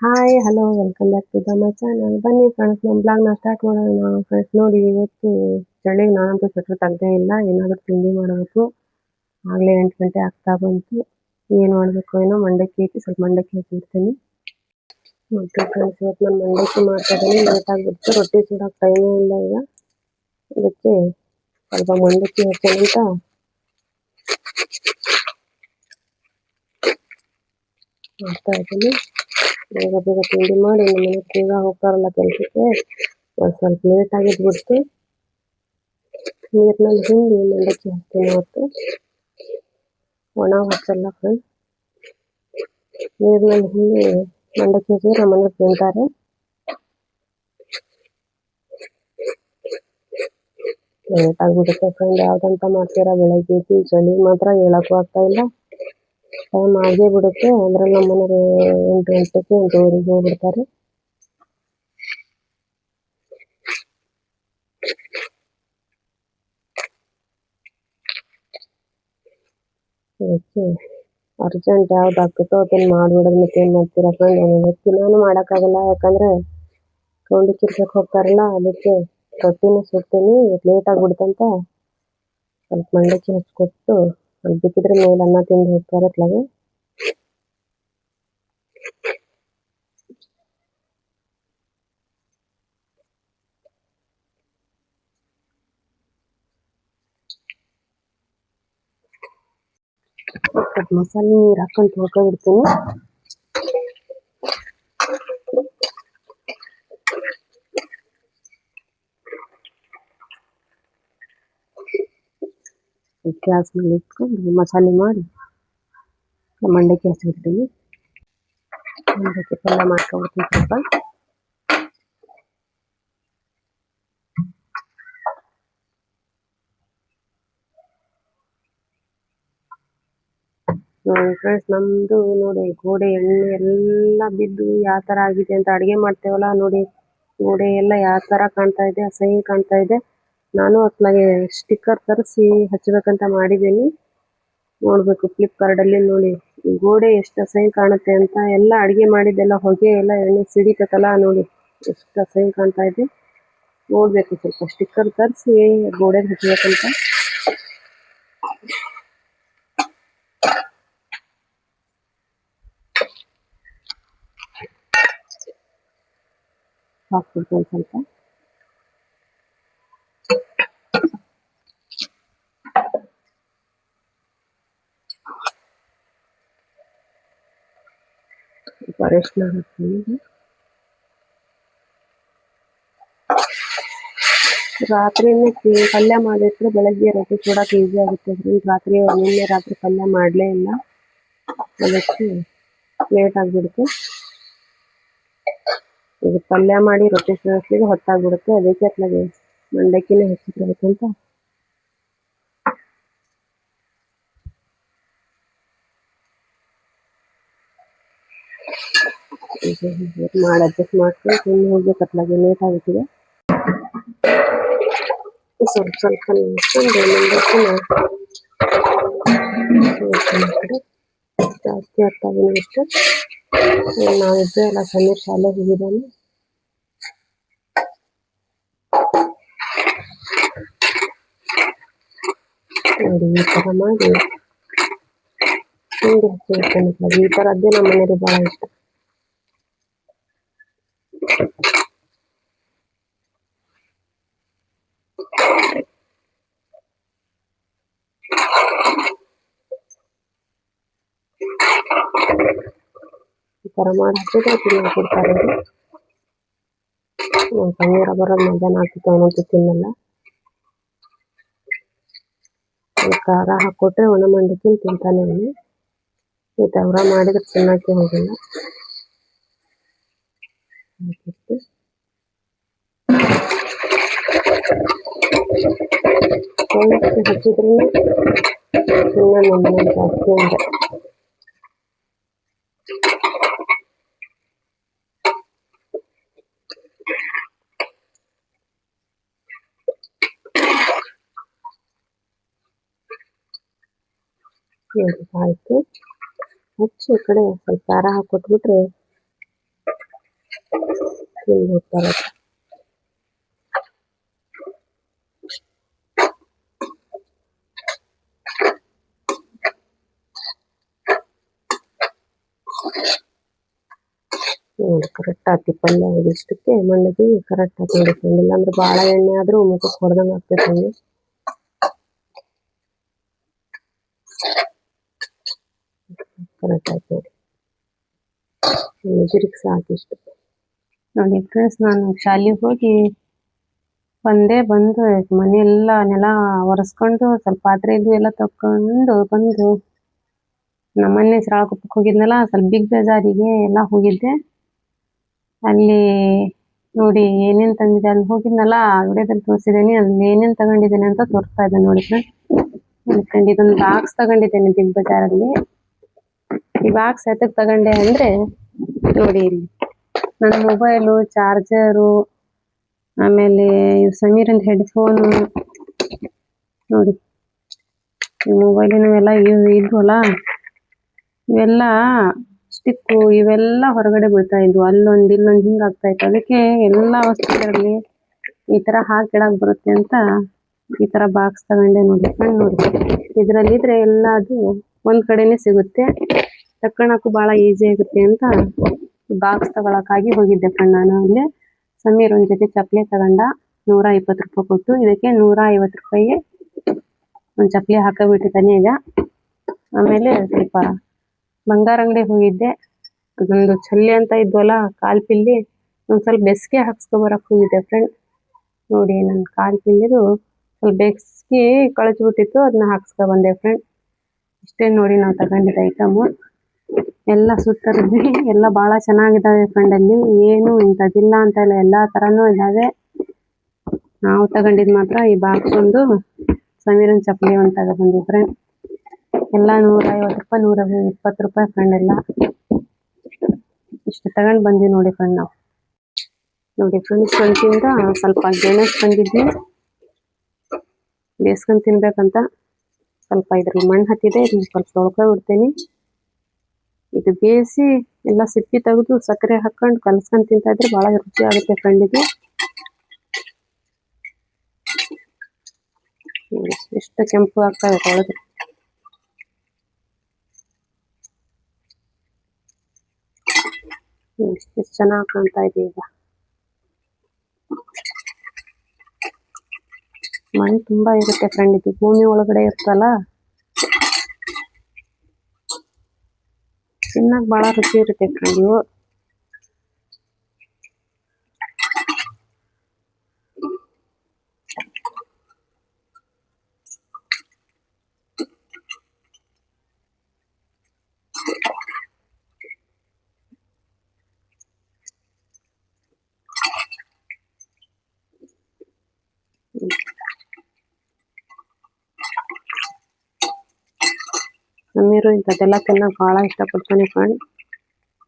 Hi hello welcome back to the my channel ಬನ್ನಿ friends ನಮ್ಮ ಬ್ಲಾಗ್ನ ಸ್ಟಾರ್ಟ್ ಮಾಡೋಣ. ಫ್ರೆಂಡ್ಸ್ ನೋಡಿ, ಇವತ್ತು ಚಳಿಗೆ ನಾನಂತೂ ಸ್ವೆಟರ್ ತೆಗ್ದೇ ಇಲ್ಲ. ಏನಾದರೂ ತಿಂಡಿ ಮಾಡಬೇಕು ಆಗಲೇ ಎಂಟು ಗಂಟೆ ಆಗ್ತಾ ಬಂತು. ಏನು ಮಾಡಬೇಕು ಏನೋ ಮಂಡಕ್ಕಿ ಐತಿ ಸ್ವಲ್ಪ ಮಂಡಕ್ಕಿ ಹಾಕಿರ್ತೀನಿ ಮತ್ತು ಫ್ರೆಂಡ್ಸ್ ಇವತ್ತು ನಾನು ಮಂಡಕ್ಕಿ ಮಾಡ್ತಾ ಇದ್ದೀನಿ. ಲೇಟ್ ಆಗಿಬಿಡ್ತು. ರೊಟ್ಟಿ ಸುಡೋಕೆ ಟೈಮೇ ಇಲ್ಲ ಈಗ. ಅದಕ್ಕೆ ಸ್ವಲ್ಪ ಮಂಡಕ್ಕಿ ಹಾಕೋಣ ಅಂತ. ಮಾಡ್ತಾ ಇದ್ದೀನಿ. ಬೇಗ ಬೇಗ ತಿಂಡಿ ಮಾಡಿ ಮನೆಗೆ ಮನೆ ಬೇಗ ಹೋಗ್ತಾರಲ್ಲ ಕೆಲಸಕ್ಕೆ ಒಂದು ಸ್ವಲ್ಪ ಲೇಟ್ ಆಗಿದ್ಬಿಡ್ತು ನೀರಿನಲ್ಲಿ ಹಿಂಡಿ ಮಂಡಕ್ಕಿ ಹಾಕ್ತೀನಿ ಅವತ್ತು ಒಣ ಹಚ್ಚಲ್ಲ ಫ್ರೆಂಡ್ ನೀರಿನಲ್ಲಿ ಹಿಂಡಿ ಮಂಡಕ್ಕಿ ಹಾಕಿದ್ರೆ ನಮ್ಮ ಮನೆಗೆ ತಿಂತಾರೆ ಲೇಟ್ ಆಗಿಬಿಡುತ್ತೆ ಫ್ರೆಂಡ್ ಯಾವ್ದಂತ ಮಾಡ್ತೀರಾ ಬೆಳಗ್ಗೆ ಚಳಿ ಮಾತ್ರ ಹೇಳಕ್ಕೂ ಆಗ್ತಾ ಇಲ್ಲ. ಟೈಮ್ ಆಗೇ ಬಿಡುತ್ತೆ ಅದ್ರಲ್ಲಿ ನಮ್ಮ ಮನೆಗೆ ಎಂಟು ಗಂಟೆಗೆ ಎಂಟೂವರೆಗೆ ಹೋಗ್ಬಿಡ್ತಾರೆ ಅದಕ್ಕೆ ಅರ್ಜೆಂಟ್ ಯಾವ್ದು ಆಗ್ತೈತೋ ಅದನ್ನ ಮಾಡ್ಬಿಡೋದು ಮತ್ತೆ ಏನು ಮಾಡ್ತೀರಾ ಫ್ರೆಂಡ್ ನನಗೆ ನಾನು ಮಾಡೋಕ್ಕಾಗಲ್ಲ ಯಾಕಂದರೆ ಕೌಂಡಿ ಕಿರ್ಸಕ್ಕೆ ಹೋಗ್ತಾರಲ್ಲ ಅದಕ್ಕೆ ರೊಟ್ಟಿನೂ ಸುಡ್ತೀನಿ ಲೇಟ್ ಆಗ್ಬಿಡ್ತಂತ ಸ್ವಲ್ಪ ಮಂಡಕ್ಕಿ ಹಚ್ಕೊಟ್ಟು ಅಲ್ಲಿ ಬೇಕಿದ್ರೆ ಮೇಲೆ ಅನ್ನ ತಿಂದು ಹೋಗ್ತಾರೆ ಅತ್ಲಾಗೆ ಸ್ವಲ್ಪ ಮಸಾಲೆ ನೀರು ಹಾಕೊಂಡು ತೊಳ್ಕೊಬಿಡ್ತೀನಿ ಗ್ಯಾಸ್ ಮೇಲೆ ಇಟ್ಕೊಂಡು ಮಸಾಲೆ ಮಾಡಿ ಮಂಡಕ್ಕಿ ಹಚ್ಬಿಡ್ತೀನಿ ಮಂಡಕ್ಕಿ ಪಲ್ಯ ಮಾಡ್ಕೊಬಿಡ್ತೀನಿ ಸ್ವಲ್ಪ. ಫ್ರೆಂಡ್ಸ್ ನಮ್ದು ನೋಡಿ ಗೋಡೆ ಎಣ್ಣೆ ಎಲ್ಲ ಬಿದ್ದು ಯಾವ ತರ ಆಗಿದೆ ಅಂತ ಅಡಿಗೆ ಮಾಡ್ತೇವಲ್ಲ ನೋಡಿ. ಗೋಡೆ ಎಲ್ಲ ಯಾವ ತರ ಕಾಣ್ತಾ ಇದೆ, ಅಸಹ್ಯ ಕಾಣ್ತಾ ಇದೆ. ನಾನು ಅತ್ಲಾಗೆ ಸ್ಟಿಕ್ಕರ್ ತರಿಸಿ ಹಚ್ಚಬೇಕಂತ ಮಾಡಿದ್ದೀನಿ. ನೋಡಬೇಕು ಫ್ಲಿಪ್ಕಾರ್ಟಲ್ಲಿ ನೋಡಿ ಗೋಡೆ ಎಷ್ಟು ಅಸಹ್ಯ ಕಾಣುತ್ತೆ ಅಂತ ಎಲ್ಲ ಅಡುಗೆ ಮಾಡಿದ್ದೆಲ್ಲ ಹೊಗೆ ಎಲ್ಲ ಎಣ್ಣೆ ಸಿಡಿತೈತಲ್ಲ ನೋಡಿ, ಎಷ್ಟು ಅಸಹ್ಯ ಕಾಣ್ತಾ ಇದೆ. ನೋಡಬೇಕು, ಸ್ವಲ್ಪ ಸ್ಟಿಕ್ಕರ್ ತರಿಸಿ ಗೋಡೆಗೆ ಹಚ್ಚಬೇಕಂತ ಹಾಕ್ಬಿಡ್ತೀನಿ ಸ್ವಲ್ಪ. ಸ್ವಲ್ಪ ಅರಿಶಿನ ಹಾಕ್ತೀನಿ ರಾತ್ರಿನೇ ಕಿ- ಪಲ್ಯ ಮಾಡಿಟ್ರೆ ಬೆಳಗ್ಗೆ ರೊಟ್ಟಿ ಸುಡಕ್ಕೆ ಈಸಿ ಆಗುತ್ತೆ ಫ್ರೆಂಡ್ ರಾತ್ರಿ ನಿನ್ನೆ ರಾತ್ರಿ ಪಲ್ಯ ಮಾಡಲೇ ಇಲ್ಲ ಅದಕ್ಕೆ ಲೇಟ್ ಆಗಿಬಿಡುತ್ತೆ ಈಗ ಪಲ್ಯ ಮಾಡಿ ರೊಟ್ಟಿ ಸುಡೋಷ್ಟಿಗೆ ಹೊತ್ತಾಗ್ಬಿಡುತ್ತೆ ಅದಕ್ಕೆ ಅತ್ಲಾಗೆ ಮಂಡಕ್ಕಿನೇ ಹೆಚ್ಚಿಟ್ಬೇಕು ಅಂತ ಈಗ ಹೀಗೆ ಮಾಡಿ ಅಡ್ಜಸ್ಟ್ ಮಾಡ್ಕೊಂಡು ತಿಂದು ಹೋಗ್ಬೇಕು ಅತ್ಲಾಗೆ ಲೇಟ್ ಆಗುತ್ತಿದೆ ಸ್ವಲ್ಪ ಸ್ವಲ್ಪ ನಿಲ್ಸ್ಕೊಂಡು ಮಂಡಕ್ಕಿನ ಇಡ್ತೀನಿ ಆ ಕಡೆ. ಜಾಸ್ತಿ ಆಗ್ತಾವೆ ಇಷ್ಟು ನಾವಿಬ್ಬರೇ ಎಲ್ಲ ಸಮೀರ್ ಶಾಲೆ ಹೋಗಿದ್ದಾನೆ ನೋಡಿ ಈ ತರ ಮಾಡಿ ಹಿಂಡಿ ಹಚ್ಚಿರ್ತೀನಿ ಈ ಥರದ್ದೇ ನಮ್ಮ ಮನೆಯವ್ರಿಗೆ ಭಾಳ ಇಷ್ಟ ಈ ಥರ ಮಾಡಿ ಹಚ್ಚಿದ್ರೆ ತಿನ್ನಕ್ಕೆ ಕೊಡ್ತಾರೆ ಅವರು ನಮ್ಮ ಸಮೀರ ಬರೋದು ಮಧ್ಯಾಹ್ನ ಆಗ್ತಿತ್ತು ಅವನಂತೂ ತಿನ್ನಲ್ಲ ಒಂದ್ ಖಾರ ಹಾಕೊಟ್ರೆ ಒಣ ಮಂಡಕ್ಕಿ ತಿಂತಾನೆ ಅವನು ಈ ಥರ ಮಾಡಿದ್ರೆ ತಿನ್ನಕ್ಕೆ ಹೋಗಿಲ್ಲ ಹಾಕಿಟ್ಟು ಜಾಸ್ತಿ ಹಚ್ಚಿದ್ರೂ ಇನ್ನ ನಮ್ಮ ಮನೇಲಿ ಜಾಸ್ತಿ ಅಂದ್ರೆ ಆಯ್ತು ಹಚ್ಚಿ ಈ ಕಡೆ ಸ್ವಲ್ಪ ಖಾರ ಹಾಕೊಟ್ಬಿಟ್ರೆ ಹಿಂಗ್ ಹೋಗ್ತಾ ಇರುತ್ತೆ. ನೋಡಿ ಕರೆಕ್ಟ್ ಆತಿ ಪಲ್ಯ ಇದಿಷ್ಟಕ್ಕೆ ಮಂಡಗಿ ಕರೆಕ್ಟ್ ಆಗಿ ನೋಡಿ ಫ್ರೆಂಡ್ ಇಲ್ಲಾಂದ್ರೆ ಭಾಳ ಎಣ್ಣೆ ಆದ್ರೂ ಮುಖಕ್ಕೆ ಹೊಡೆದಂಗೆ ಆಗ್ತೈತೆ ನೋಡಿ ಫ್ರೆಂಡ್ಸ್ ನಾನು ಶಾಲೆಗೆ ಹೋಗಿ ಬಂದೆ ಬಂದು ಮನೆಯೆಲ್ಲ ನೆಲ ಒರೆಸ್ಕೊಂಡು ಸ್ವಲ್ಪ ಪಾತ್ರೆ ಎಲ್ಲ ತಕೊಂಡು ಬಂದು ನಮ್ಮನೆ ಕುಪ್ಪಕ್ಕೆ ಹೋಗಿದ್ನಲ್ಲ, ಸ್ವಲ್ಪ ಬಿಗ್ ಬಜಾರಿಗೆ ಎಲ್ಲ ಹೋಗಿದ್ದೆ. ಅಲ್ಲಿ ನೋಡಿ ಏನೇನು ತಂದಿದೆ, ಅಲ್ಲಿ ಹೋಗಿದ್ನಲ್ಲ ವಿಡಿಯೋದಲ್ಲಿ ತೋರಿಸಿದ್ದೀನಿ, ಅಲ್ಲಿ ಏನೇನು ತಗೊಂಡಿದ್ದೇನೆ ಅಂತ ತೋರಿಸ್ತಾ ಇದ್ದೆ ನೋಡಿ ಫ್ರೆಂಡ್ ಇದೊಂದು ಬಾಕ್ಸ್ ತಗೊಂಡಿದ್ದೇನೆ ಬಿಗ್ ಬಜಾರಲ್ಲಿ ಬಾಕ್ಸ್ ಎದಕ್ ತಗೊಂಡೆ ಅಂದ್ರೆ ನೋಡಿ ಇಲ್ಲಿ. ನನ್ನ ಮೊಬೈಲು ಚಾರ್ಜರು ಆಮೇಲೆ ಸಮೀರಂದ್ ಹೆಡ್ಫೋನು ನೋಡಿ. ಈ ಮೊಬೈಲಿನವೆಲ್ಲ ಇವು ಇದ್ವಲ್ಲ? ಇವೆಲ್ಲ ಸ್ಟಿಕ್ಕು ಇವೆಲ್ಲ ಹೊರಗಡೆ ಬೀಳ್ತಾ ಇದ್ವು. ಅಲ್ಲೊಂದು, ಇಲ್ಲೊಂದು ಹಿಂಗೆ ಆಗ್ತಾ ಇತ್ತು. ಅದಕ್ಕೆ ಎಲ್ಲ ವಸ್ತುಗಳಲ್ಲಿ ಈ ತರ ಹಾಕಿಡಕ್ ಬರುತ್ತೆ ಅಂತ ಈ ತರ ಬಾಕ್ಸ್ ತಗೊಂಡೆ ನೋಡಿ. ನೋಡಿ. ಎಲ್ಲ ಎಲ್ಲದು ಒಂದ್ ಕಡೆನೇ ಸಿಗುತ್ತೆ. ತಕ್ಕಣಕ್ಕೂ ಬಹಳ ಈಸಿ ಆಗುತ್ತೆ ಅಂತ ಬಾಕ್ಸ್ ತಗೊಳಕ್ಕಾಗಿ ಹೋಗಿದ್ದೆ ಫ್ರೆಂಡ್ ನಾನು ಅಲ್ಲಿ. ಸಮೀರ್ ಒಂದ್ ಜೊತೆ ಚಪ್ಪಲಿ ತಗೊಂಡ ನೂರ ಇಪ್ಪತ್ತು ರೂಪಾಯಿ ಕೊಟ್ಟು ಇದಕ್ಕೆ ನೂರ ಐವತ್ತು ರೂಪಾಯಿಗೆ ಒಂದ್ ಚಪ್ಪಲಿ ಹಾಕಬಿಟ್ಟಿದ್ದಾನೆ ಈಗ. ಆಮೇಲೆ ಸ್ವಲ್ಪ ಬಂಗಾರ ಅಂಗಡಿ ಹೋಗಿದ್ದೆ. ಅದೊಂದು ಚಲ್ಲಿ ಅಂತ ಇದ್ವಲ್ಲ ಕಾಲ್ ಪಿಲ್ಲಿ. ಒಂದ್ ಸ್ವಲ್ಪ ಬೆಸ್ಗೆ ಹಾಕ್ಸ್ಕೊ ಬರಕ್ ಹೋಗಿದ್ದೆ ಫ್ರೆಂಡ್ ನೋಡಿ ನನ್ನ ಕಾಲ್ ಪಿಲ್ಲಿದು ಸ್ವಲ್ಪ ಬೆಸ್ಗೆ ಕಳಚ್ಬಿಟ್ಟಿತ್ತು, ಅದನ್ನ ಹಾಕ್ಸ್ಕೊ ಬಂದೆ ಫ್ರೆಂಡ್ ಇಷ್ಟೇ ನೋಡಿ ನಾವು ತಗೊಂಡಿದ್ದ ಐಟಮು ಎಲ್ಲ ಸುತ್ತರಿದ್ವಿ. ಎಲ್ಲ ಬಹಳ ಚೆನ್ನಾಗಿದ್ದಾವೆ ಅಲ್ಲಿ. ಏನು ಇಂಥದ್ದಿಲ್ಲ ಅಂತ ಇಲ್ಲ. ಎಲ್ಲಾ ತರಾನು ಇದಾವೆ ನಾವು ತಗೊಂಡಿದ್ ಮಾತ್ರ ಈ ಬಾಕ್ಸ್ ಒಂದು ಸಮೀರನ್ ಚಪ್ಪಲಿ ಒಂದು ತಗೊಂಡ್ಬಂದ್ವಿ ಫ್ರೆಂಡ್ ಎಲ್ಲ ನೂರೈವತ್ತು ರೂಪಾಯಿ ನೂರ ಇಪ್ಪತ್ತು ರೂಪಾಯಿ ಫ್ರೆಂಡ್ ಎಲ್ಲ. ಇಷ್ಟು ತಗೊಂಡ್ ಬಂದ್ವಿ ನೋಡಿ ಫ್ರೆಂಡ್ ನಾವು. ನೋಡಿ ಫ್ರೆಂಡ್ಸ್ ಸಂತಿಂದ ಸ್ವಲ್ಪ ಗೆಣಸ್ ತಂದಿದ್ವಿ ಬೇಸ್ಕೊಂಡ್ ತಿನ್ಬೇಕಂತ. ಸ್ವಲ್ಪ ಇದ್ರಲ್ಲಿ ಮಣ್ಣು ಹತ್ತಿದೆ, ಇದನ್ನ ಸ್ವಲ್ಪ ತೊಳ್ಕೊಂಡ್ ಬಿಡ್ತೀನಿ. ಇದು ಬೇಯಿಸಿ ಎಲ್ಲ ಸಿಪ್ಪಿ ತೆಗೆದು ಸಕ್ಕರೆ ಹಾಕೊಂಡು ಕಲಸ್ಕೊಂಡು ತಿಂತಾ ಇದ್ರೆ ಬಹಳ ರುಚಿ ಆಗುತ್ತೆ ಫ್ರೆಂಡ್ ಇದು ಎಷ್ಟು ಕೆಂಪು ಆಗ್ತಾ ಇದೆ ಎಷ್ಟು ಚೆನ್ನಾಗಿ ಕಾಣ್ತಾ ಇದೆ ಈಗ. ಮಣ್ಣು ತುಂಬಾ ಇರುತ್ತೆ ಫ್ರೆಂಡ್ ಇದು ಭೂಮಿ ಒಳಗಡೆ ಇರುತ್ತಲ್ಲ? ತಿನ್ನಕ್ ಬಹಳ ರುಚಿ ಇರುತ್ತೆ ಫ್ರೆಂಡ್ ಇವು. ಸಮೀರು ಇಂಥದ್ದೆಲ್ಲ ತಿನ್ನಕ್ ಬಹಳ ಇಷ್ಟಪಡ್ತಾನೆ ಫ್ರೆಂಡ್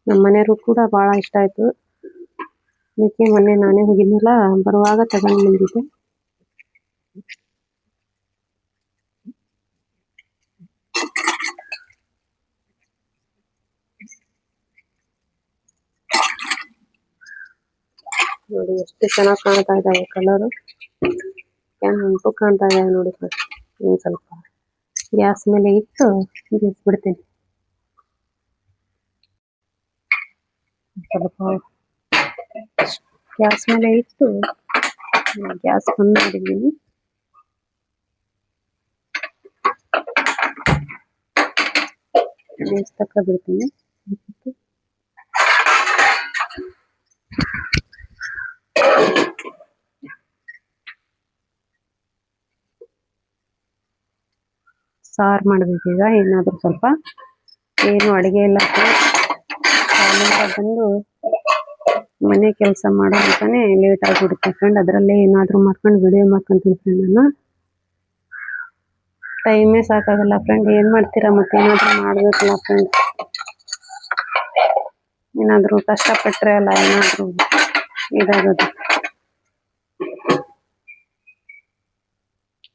ನಮ್ಮ ಮನೆಯವರು ಕೂಡ ಬಹಳ ಇಷ್ಟ ಆಯಿತು. ಅದಕ್ಕೆ ಮೊನ್ನೆ ನಾನೇ ಹೋಗಿದ್ನಲ್ಲ, ಬರುವಾಗ ತಗೊಂಡ್ ಬಂದಿದ್ದೆ. ನೋಡಿ ಎಷ್ಟು ಚೆನ್ನಾಗಿ ಕಾಣ್ತಾ ಇದಾವೆ ಕಲರ್ ಉಂಟು ಕಾಣ್ತಾ ಇದಾವೆ ನೋಡಿ ಫ್ರೆಂಡ್ ಇನ್ನು ಸ್ವಲ್ಪ ಗ್ಯಾಸ್ ಮೇಲೆ ಇಟ್ಟು ಬಿಡ್ತೀನಿ ಸ್ವಲ್ಪ ಗ್ಯಾಸ್ ಮೇಲೆ ಇಟ್ಟು ಗ್ಯಾಸ್ ಬಂದ್ ಮಾಡಿದ್ದೀನಿ ಬೇಯಿಸ್ತಕ್ಕ ಬಿಡ್ತೀನಿ ಸಾರು ಈಗ, ಏನಾದ್ರು ಸ್ವಲ್ಪ. ಏನು ಅಡಿಗೆ ಎಲ್ಲ ಬಂದು ಮನೆ ಕೆಲಸ ಮಾಡೋ ಅಂತಾನೆ ಲೇಟ್ ಆಗಿಬಿಡುತ್ತೆ ಫ್ರೆಂಡ್ ಅದರಲ್ಲೇ ಏನಾದ್ರು ಮಾಡ್ಕೊಂಡು ವಿಡಿಯೋ ಮಾಡ್ಕೊಂತೀನಿ ಫ್ರೆಂಡ್ ನಾನು ಟೈಮೇ ಸಾಕಾಗಲ್ಲ ಫ್ರೆಂಡ್ ಏನ್ ಮಾಡ್ತೀರಾ ಮತ್ತೆ? ಏನಾದ್ರು ಮಾಡ್ಬೇಕಲ್ಲ ಫ್ರೆಂಡ್ ಏನಾದ್ರು ಕಷ್ಟಪಟ್ರೆ ಅಲ್ಲ, ಏನಾದ್ರು ಇದಾಗೋದು.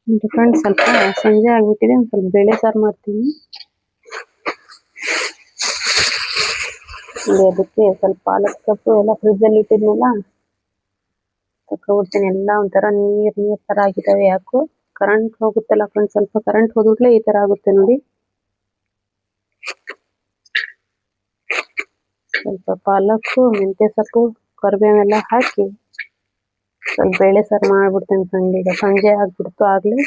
ಫ್ರೆಂಡ್ ಸ್ವಲ್ಪ ಸಂಜೆ ಆಗ್ಬಿಟ್ಟಿದೆ ಸ್ವಲ್ಪ ಬೇಳೆ ಸಾರು ಮಾಡ್ತೀನಿ. ಅದಕ್ಕೆ ಸ್ವಲ್ಪ ಪಾಲಕ್ ಸೊಪ್ಪು ಎಲ್ಲ ಫ್ರಿಜ್ಜಲ್ಲಿ ಇಟ್ಟಿದ್ನಲ್ಲ ತಕೊಂಡ್ಬಿಡ್ತೀನಿ ಎಲ್ಲ ಒಂಥರ ನೀರ್ ನೀರ್ ತರ ಆಗಿದಾವೆ ಯಾಕೋ. ಕರೆಂಟ್ ಹೋಗುತ್ತಲ್ಲ ಫ್ರೆಂಡ್ ಸ್ವಲ್ಪ ಕರೆಂಟ್ ಹೋದ್ಬಿಟ್ಲೆ ಈ ತರ ಆಗುತ್ತೆ ನೋಡಿ. ಸ್ವಲ್ಪ ಪಾಲಕ್, ಮೆಂತ್ಯ ಸೊಪ್ಪು ಕರಿಬೇವೆಲ್ಲ ಹಾಕಿ ಸ್ವಲ್ಪ ಬೇಳೆ ಸಾರು ಮಾಡ್ಬಿಡ್ತೇನೆ ಸಂಜೆಗೆ ಸಂಜೆ ಆಗ್ಬಿಡ್ತು ಆಗ್ಲಿ.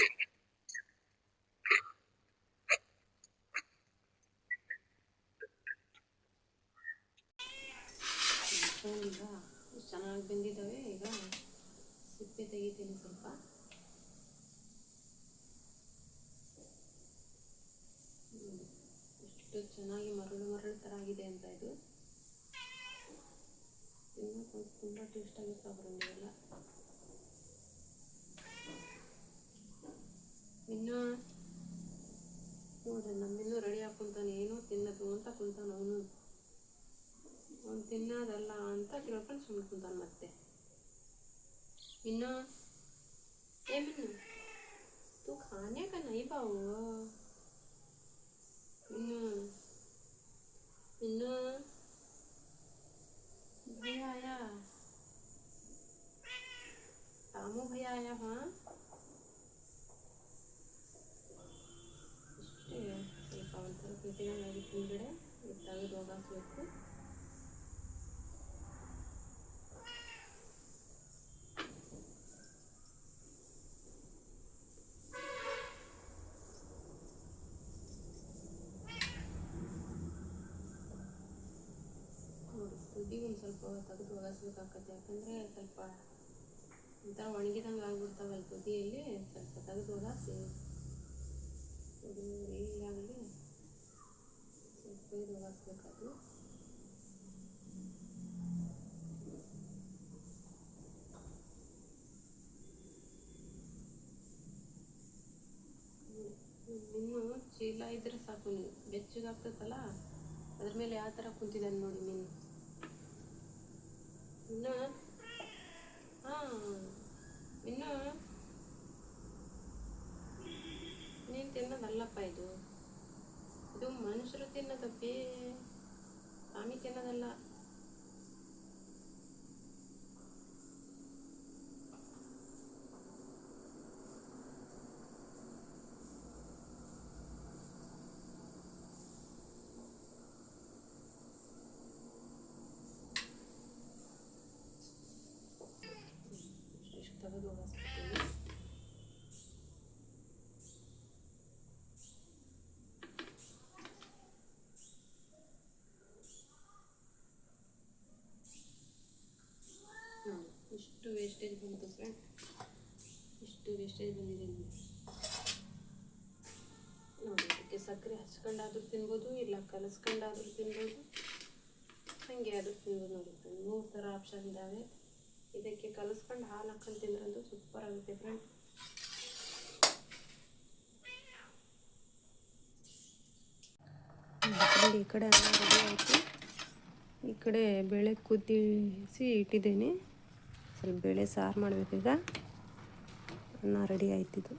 ಚೆನ್ನಾಗಿ ಬಂದಿದ್ದಾವೆ. ಈಗ ಸಿಪ್ಪೆ ತೆಗಿತೀನಿ ಸ್ವಲ್ಪ. ಎಷ್ಟು ಚೆನ್ನಾಗಿ ಮರಳು ಮರಳು ಥರ ಆಗಿದೆ ಅಂತ ಇದು. ತುಂಬಾ ತುಂಬ ಟೇಸ್ಟ್ ಆಗಿರ್ತಾವೆ ಫ್ರೆಂಡ್ ಇವೆಲ್ಲ ಇನ್ನು ನೋಡ್ರಿ ನಮ್ಮಿನ್ನೂ ರೆಡಿ ಹಾಕ್ಕೊಂತಾನೆ ಏನು ತಿನ್ನದು ಅಂತ ಕುಂತಾನೆ ಅವನು. ಅವ್ನು ತಿನ್ನೋದಲ್ಲ ಅಂತ ಕೇಳ್ಕೊಂಡು ಸುಮ್ಮನೆ ಕುಂತಾನೆ ಮತ್ತೆ. ಇನ್ನು ಏನು ಮಿನ್ನು ತೂ ಖಾನೆ ಕೈ ಇನ್ನು ಸ್ವಲ್ಪ ತೆಗೆದು ಒಗಸ್ಬೇಕಾಗತ್ತೆ ಯಾಕಂದರೆ ಸ್ವಲ್ಪ ಒಂಥರ ಒಣಗಿದಂಗೆ ಆಗ್ಬಿಡ್ತಾವಲ್ಲ ತುದಿಯಲ್ಲಿ, ಸ್ವಲ್ಪ ತೆಗೆದು ಒಗಾಸಿ. ಈಗಾಗಲಿ ಸ್ವಲ್ಪ ಇದು ಒಗಾಸ್ಬೇಕದು ಇನ್ನೂ ಚೀಲ ಇದ್ರೆ ಸಾಕು ನೀವು ಬೆಚ್ಚಗಾಗ್ತದಲ್ಲ ಅದ್ರ ಮೇಲೆ ಯಾವ ಥರ ಕುಂತಿದ್ದಾನೆ ನೋಡಿ ಮೀನು ಇನ್ನು ಹಾಂ ಇನ್ನು ನೀನು ತಿನ್ನೋದಲ್ಲಪ್ಪ ಇದು ಇದು ಮನುಷ್ಯರು ತಿನ್ನೋದಪ್ಪಿ ಸ್ವಾಮಿ ತಿನ್ನೋದಲ್ಲ ಇಷ್ಟು ತೆಗೆದು ಒಗಸ್ಬಿಡ್ತೀನಿ ಹ್ಮ್. ಇಷ್ಟು ವೇಸ್ಟೇಜ್ ಬಂತು ಫ್ರೆಂಡ್ ಇಷ್ಟು ವೇಸ್ಟೇಜ್ ಬಂದಿದೆ ನೋಡಿ ಇದಕ್ಕೆ ಸಕ್ಕರೆ ಹಚ್ಕೊಂಡಾದ್ರೂ ತಿನ್ಬೋದು, ಇಲ್ಲ ಕಲಸ್ಕೊಂಡಾದ್ರೂ ತಿನ್ಬೋದು. ಹಾಗೆ ಆದರೂ ತಿನ್ಬೋದು ನೋಡಿ ಫ್ರೆಂಡ್ ಮೂರು ಥರ ಆಪ್ಷನ್ ಇದ್ದಾವೆ ಇದಕ್ಕೆ ಕಲಸ್ಕೊಂಡು ಹಾಲು ಹಾಕೊಂಡು ತಿಂದ್ರಂತೂ ಸೂಪರ್ ಆಗುತ್ತೆ ಫ್ರೆಂಡ್ ಈ ಕಡೆ ರೆಡಿ ಆಯಿತು. ಈ ಕಡೆ ಬೇಳೆ ಕುದಿಸಿ ಇಟ್ಟಿದ್ದೇನೆ. ಸ್ವಲ್ಪ ಬೇಳೆ ಸಾರು ಮಾಡಬೇಕೀಗ ಅನ್ನ ರೆಡಿ ಆಯ್ತಿದ್ದು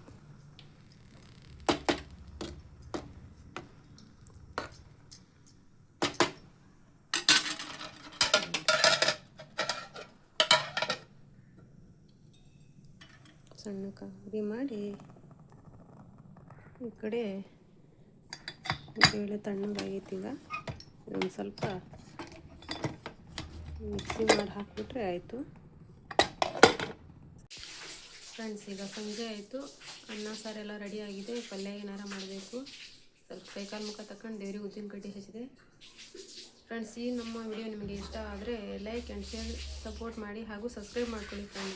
ಸಣ್ಣ ಕಾಗಿ ಮಾಡಿ ಈ ಕಡೆ ಬೇಳೆ ತಣ್ಣಗಾಗೈತೀಗ ಒಂದು ಸ್ವಲ್ಪ ಮಿಕ್ಸಿ ಮಾಡಿ ಹಾಕಿಬಿಟ್ರೆ ಆಯಿತು. ಫ್ರೆಂಡ್ಸ್, ಈಗ ಸಂಜೆ ಆಯಿತು. ಅನ್ನ ಸಾರೆಲ್ಲ ರೆಡಿ ಆಗಿದೆ. ಪಲ್ಯ ಏನಾರ ಮಾಡಬೇಕು. ಸ್ವಲ್ಪ ಕೈಕಾಲು ಮುಖ ತಕೊಂಡು ದೇವ್ರಿಗೆ ಉದ್ದಿನ ಕಡ್ಡಿ ಹಚ್ಚಿದೆ. ಫ್ರೆಂಡ್ಸ್, ಈ ನಮ್ಮ ವಿಡಿಯೋ ನಿಮಗೆ ಇಷ್ಟ ಆದರೆ ಲೈಕ್ ಆ್ಯಂಡ್ ಶೇರ್, ಸಪೋರ್ಟ್ ಮಾಡಿ ಹಾಗೂ ಸಬ್ಸ್ಕ್ರೈಬ್ ಮಾಡ್ಕೊಳ್ಳಿ ಫ್ರೆಂಡ್